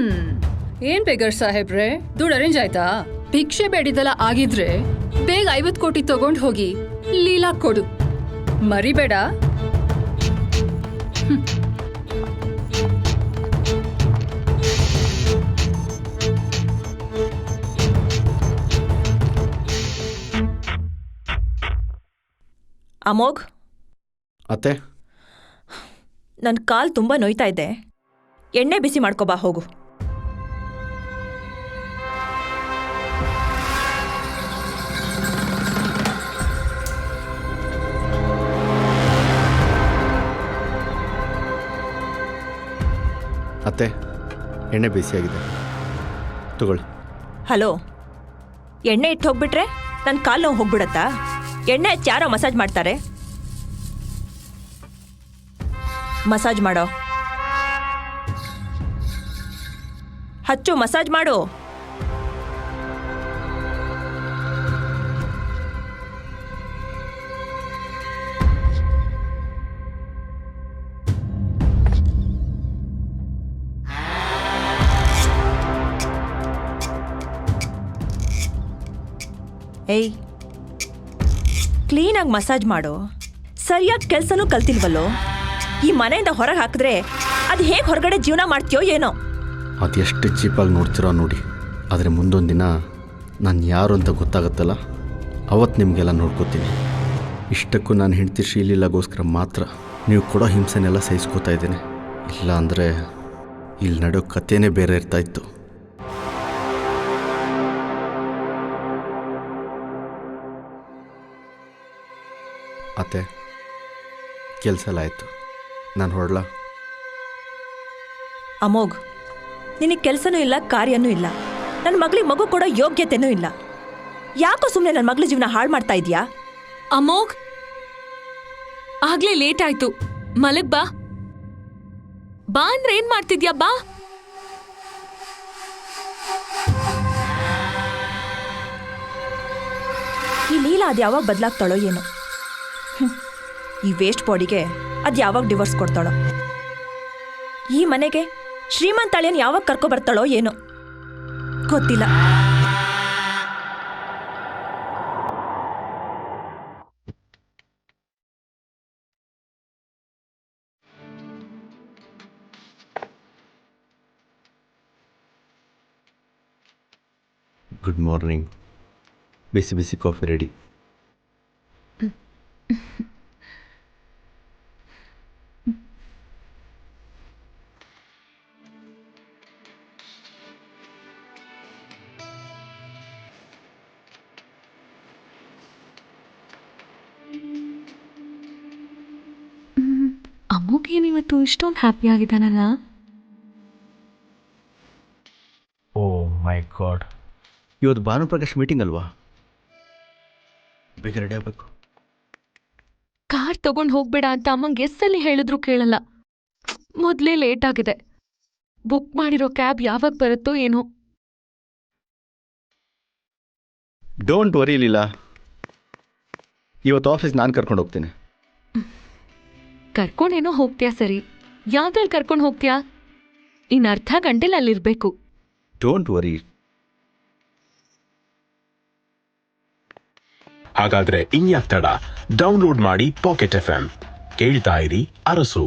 ಹ್ಮ್. ಏನ್ ಬೇಗರ್ ಸಾಹೇಬ್ರೆ? ದುಡ್ಡು ಅರೇಂಜ್ ಆಯ್ತಾ? ಭಿಕ್ಷೆ ಬೇಡಿದೆಲ್ಲ ಆಗಿದ್ರೆ ಬೇಗ ಐವತ್ ಕೋಟಿ ತಗೊಂಡ್ ಹೋಗಿ ಲೀಲಾ ಕೊಡು. ಮರಿಬೇಡ. ಅಮೋಘ್? ಅತ್ತೆ? ನನ್ನ ಕಾಲ್ ತುಂಬ ನೋಯ್ತಾ ಇದೆ. ಎಣ್ಣೆ ಬಿಸಿ ಮಾಡ್ಕೊಬಾ ಹೋಗು. ಅತ್ತೆ, ಎಣ್ಣೆ ಬಿಸಿಯಾಗಿದೆ. ತಗೊಳ್ಳಿ. ಹಲೋ, ಎಣ್ಣೆ ಇಟ್ಟು ಹೋಗ್ಬಿಟ್ರೆ ನನ್ನ ಕಾಲು ನೋವು ಹೋಗ್ಬಿಡತ್ತಾ? ಎಣ್ಣೆ ಹಚ್ಚಿ ಯಾರೋ ಮಸಾಜ್ ಮಾಡ್ತಾರೆ? ಮಸಾಜ್ ಮಾಡೋ. ಹಚ್ಚು, ಮಸಾಜ್ ಮಾಡು. ಏಯ್. ಕ್ಲೀನಾಗಿ ಮಸಾಜ್ ಮಾಡು. ಸರಿಯಾಗಿ ಕೆಲಸನೂ ಕಲ್ತಿಲ್ವಲ್ಲೋ. ಈ ಮನೆಯಿಂದ ಹೊರಗೆ ಹಾಕಿದ್ರೆ ಅದು ಹೇಗೆ ಹೊರಗಡೆ ಜೀವನ ಮಾಡ್ತೀಯೋ ಏನೋ. ಅದು ಎಷ್ಟು ಚೀಪಾಗಿ ನೋಡ್ತಿರೋ ನೋಡಿ. ಆದರೆ ಮುಂದೊಂದು ದಿನ ನಾನು ಯಾರು ಅಂತ ಗೊತ್ತಾಗುತ್ತಲ್ಲ? ಅವತ್ತು ನಿಮಗೆಲ್ಲ ನೋಡ್ಕೋತೀನಿ. ಇಷ್ಟಕ್ಕೂ ನಾನು ಹೆಂಡ್ತಿ ಶ್ರೀಲೀಲಾಗೋಸ್ಕರ ಮಾತ್ರ ನೀವು ಕೊಡೋ ಹಿಂಸೆನೆಲ್ಲ ಸಹಿಸ್ಕೋತಾ ಇದ್ದೀನಿ. ಇಲ್ಲ ಅಂದರೆ ಇಲ್ಲಿ ನಡೋ ಕಥೆನೇ ಬೇರೆ ಇರ್ತಾ ಅತ್ತೆ ಕೆಲಸ ಎಲ್ಲ ಆಯಿತು ನಾನು ಹೊರಡ್ಲಾ. ಅಮೋಘ್ ನಿನಗೆ ಕೆಲಸನೂ ಇಲ್ಲ ಕಾರ್ಯನೂ ಇಲ್ಲ. ನನ್ನ ಮಗಳಿಗೆ ಮಗು ಕೊಡೋ ಯೋಗ್ಯತೆನೂ ಇಲ್ಲ. ಯಾಕೋ ಸುಮ್ಮನೆ ನನ್ನ ಮಗಳ ಜೀವನ ಹಾಳು ಮಾಡ್ತಾ ಇದೀಯಾ? ಅಮೋಘ್! ಆಗ್ಲೇ ಲೇಟ್ ಆಯ್ತು. ಮಲಗ್ ಬಾ. ಬಾ ಅಂದ್ರೆ ಏನ್ ಮಾಡ್ತಿದ್ಯಾ? ಬಾ. ಈ ಲೀಲಾ ಅದು ಯಾವಾಗ ಬದಲಾಗ್ತಾಳೋ ಏನೋ. ಈ ವೇಸ್ಟ್ ಬಾಡಿಗೆ ಅದು ಯಾವಾಗ ಡಿವೋರ್ಸ್ ಕೊಡ್ತಾಳೋ? ಈ ಮನೆಗೆ ಶ್ರೀಮಂತಾಳಿಯನ್ ಯಾವಾಗ ಕರ್ಕೊ ಬರ್ತಾಳೋ ಏನೋ? ಗೊತ್ತಿಲ್ಲ. ಗುಡ್ ಮಾರ್ನಿಂಗ್ ಬಿಸಿ ಬಿಸಿ ಕಾಫಿ ರೆಡಿ ಇವತ್ತು ಇಷ್ಟೊಂದು ಹ್ಯಾಪಿ ಆಗಿದ್ದಾನಲ್ಲ? Oh my god. ಇವತ್ತು ಭಾನುಪ್ರಕಾಶ್ ಮೀಟಿಂಗ್ ಅಲ್ವಾ? ಬೇಗ ರೆಡಿ ಆಗಬೇಕು. ಕಾರ್ ತಗೊಂಡು ಹೋಗ್ಬೇಡ ಅಂತ ಅಮ್ಮಂಗೆ ಎಸ್ಸಲ್ಲಿ ಹೇಳಿದ್ರು ಕೇಳಲ್ಲ. ಮೊದಲೇ ಲೇಟ್ ಆಗಿದೆ. ಬುಕ್ ಮಾಡಿರೋ ಕ್ಯಾಬ್ ಯಾವಾಗ ಬರುತ್ತೋ ಏನೋ. Don't worry Leela. ಇವತ್ತು ಆಫೀಸ್ ನಾನು ಕರ್ಕೊಂಡು ಹೋಗ್ತೀನಿ. ಕರ್ಕೊಂಡೇನೋ ಹೋಗ್ತೀಯಾ ಸರಿ? ಯಾವ್ದ್ರಲ್ಲಿ ಕರ್ಕೊಂಡು ಹೋಗ್ತೀಯಾ? ಇನ್ನು ಅರ್ಧ ಗಂಟೆಲಿ ಅಲ್ಲಿರ್ಬೇಕು ಡೋಂಟ್ ವರಿ ಹಾಗಾದ್ರೆ ಇನ್ಯಾಕ್ ತಡ? ಡೌನ್ಲೋಡ್ ಮಾಡಿ ಪಾಕೆಟ್ ಎಫ್ ಕೇಳ್ತಾ ಇರಿ ಅರಸು.